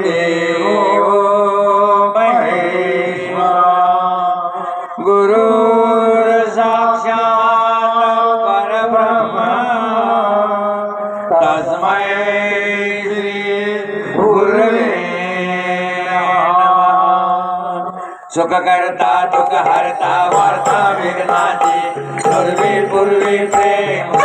देवो हो महेश्वरा। गुरुर साक्षात परब्रह्म। तस्मै श्री गुरवे सुख करता दुःख हरता वार्ता विघ्नाची पूर्वी पूर्वी प्रेम।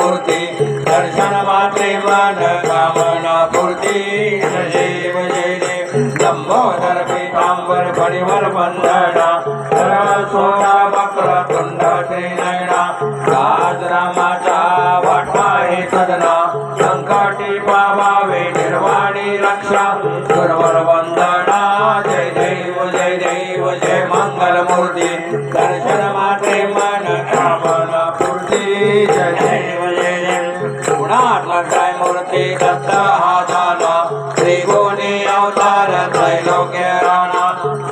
मूर्ती। दर्शन मात्रे मन परिवर बंधना सोळा वाटा हे सदना. संकटी पावावे निर्वाणी रक्षा. गुरुवर वंदना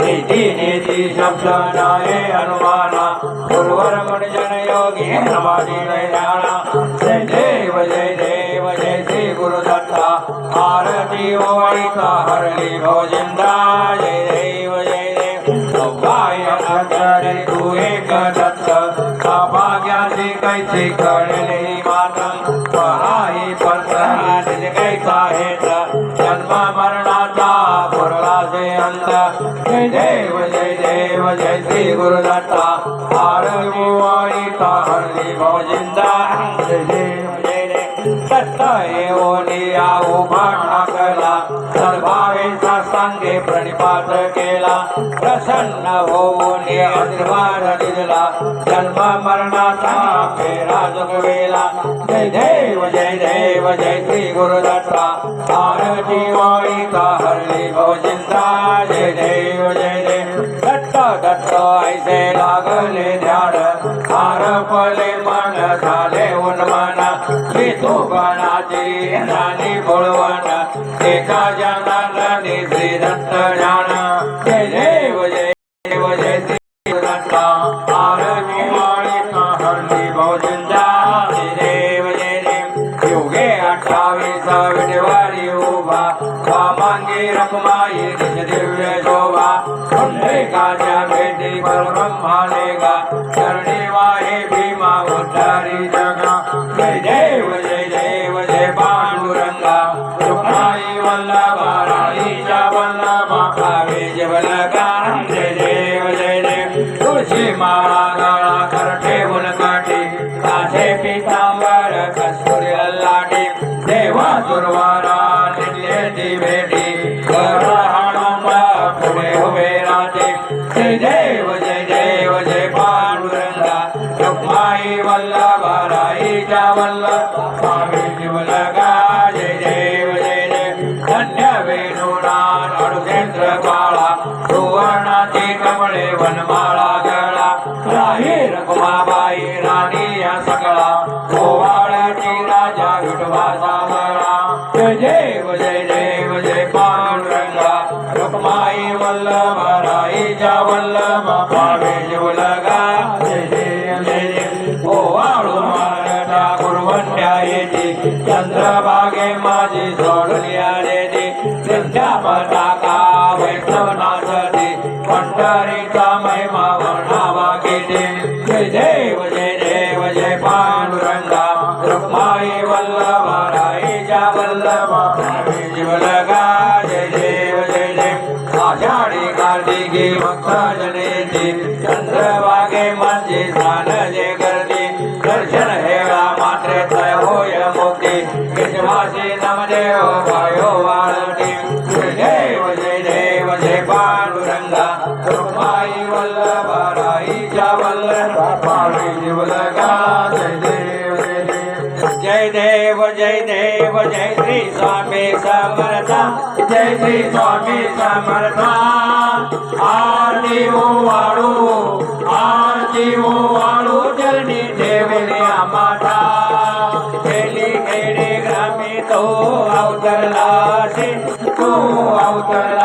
निधी निधी शब्द नाये गुरुवर मुनिजन योगी समाधी जाना जय देव जय देव जय श्री गुरु आरती ओळीचा हरली भोजिंदा जय देव जय देव। सौभाग्य अंतरे तू एक दत्त सौभाग्याची कैची कळली मातम पहाई पत्र कैसा हेत जन्म देव जय देव जय श्री गुरुदत्ता आरती वाळीचा हरली भोजिंदा जय देव जय देव येऊनी सांगे प्रणिपात केला प्रसन्न होऊन आशीर्वाद दिला जन्म मरणाचा फेरा जगवेला जय देव जय देव जय श्री गुरुदत्ता आरती हरली भोजिंदा जय देव जय देव दत्त ऐसे लागले ध्यान आरपले मन झाले उन्मन. श्री तुगणाची राणी बोलवण एका जनाला श्री दत्त चंद्रभागे माझी सोडली वल्लभ राईच्या वल्लभ पावी जीवलगा जय देव जय देव जय देव जय देव जय श्री स्वामी समर्था जय श्री स्वामी समर्था आरती वाळू आरती वाळू चरणी ठेवले माता खेडी खेडे ग्रामी तो अवतरला तू अवतरला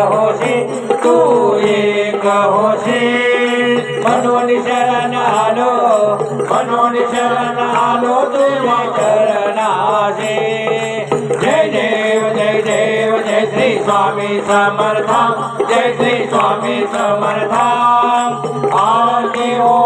होशी तू एक होशी म्हणून शरण आलो म्हणून शरण आलो तुझ्या चरणाशी. जय देव जय देव जय श्री स्वामी समर्था. जय श्री स्वामी समर्था. आरती ओ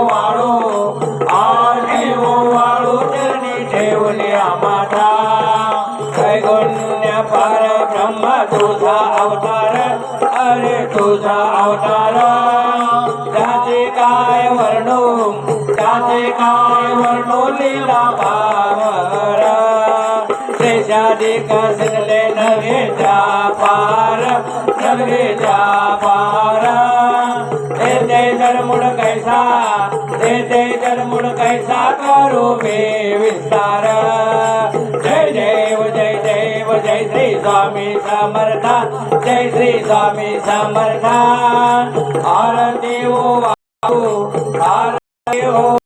देशाधिक कसले नवे पार नवे पार हे ते जरमुड कैसा हे ते जरमुड कैसा करू मी विस्तार. जय देव जय देव जय श्री स्वामी समर्था जय श्री स्वामी समर्था. आरती ओ आरती हो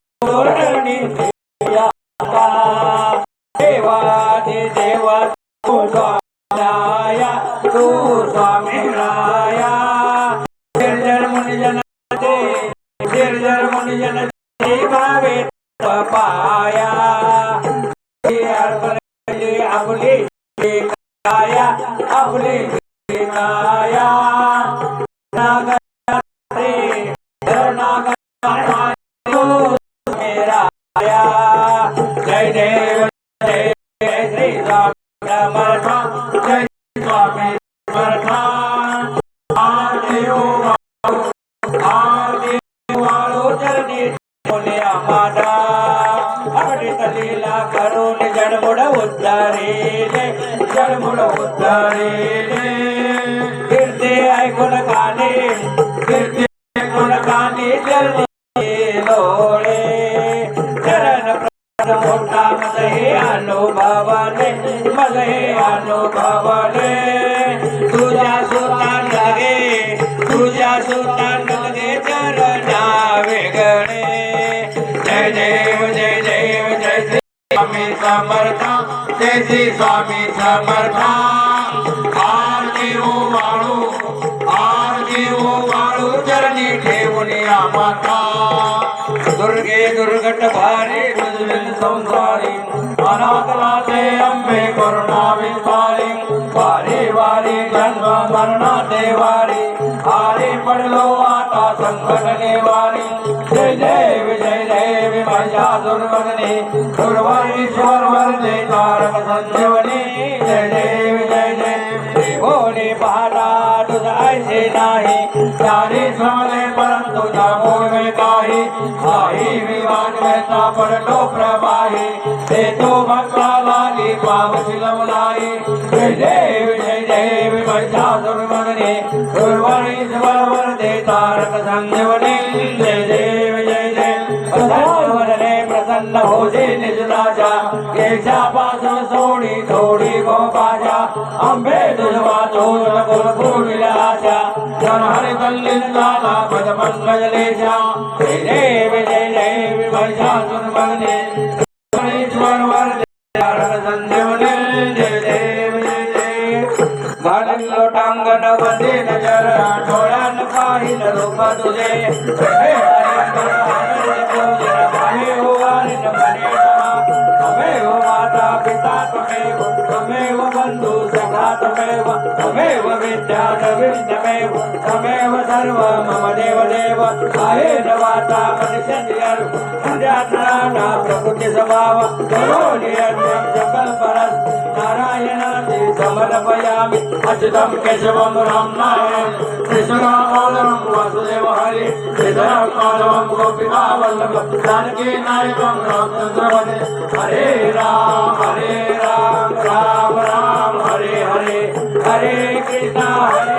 भावे पाया काया काया नागरे मेरा आया जय देव जय श्री राम समर्थ जय श्री स्वामी समर्था. दुर्गे दुर्गट भारी दुर्जन संसारी अनाथनाथे अंबे करुणा विस्तारी वारी वारी जन्म मरणाचे वारी हारी पडलो आता संकट निवारी. जय जय देव जय देव माझ्या दुर्मगने दुर्वाईश्वर वरदे तारक संजीवनी. जय देव जय जय भोले पाहता तुझा ऐसे नाही. सारे समले परंतु जामोल में काही काही विवाद पडतो प्रभाहे ते तो भक्ताला पाव शिलवलाई जय देव जय देव माझ्या दुर्मगने दुर्वाईश्वर वरदे तारक संजीवनी जय देव जय जय. वदने प्रसन्न होजे निज राजा. केशापासून सोडी थोडी गोपाजा. आंबे तुझवा तोरण गुरगुरुल आशा जन हरि कल्लिन लाला पद मंगलेशा जय देव जय देव महिषासुर मगने गणेश्वर वर संजीवने जय देव जय जय घालीन लोटांगण वंदे नजर डोळ्यान पाहिन रूप तुझे त्वमेव त्वमेव विद्या द्रविणमेव तमेव सर्व मम देवदेव देव। कायेन वाचा मनुष्यनिर् पुण्यात्मना प्रकृती स्वभाव। करोनि सकल्परस् नारायणाते समर्पयामि। अच्युतं केशवं रामनारायण त्रिशुरामालवं वासुदेव हरि श्रीधरं माधवं गोपिका वल्लभ जानकी नायकं रामचन्द्रवने हरे राम हरे राम राम राम। हरे कृष्णा हरे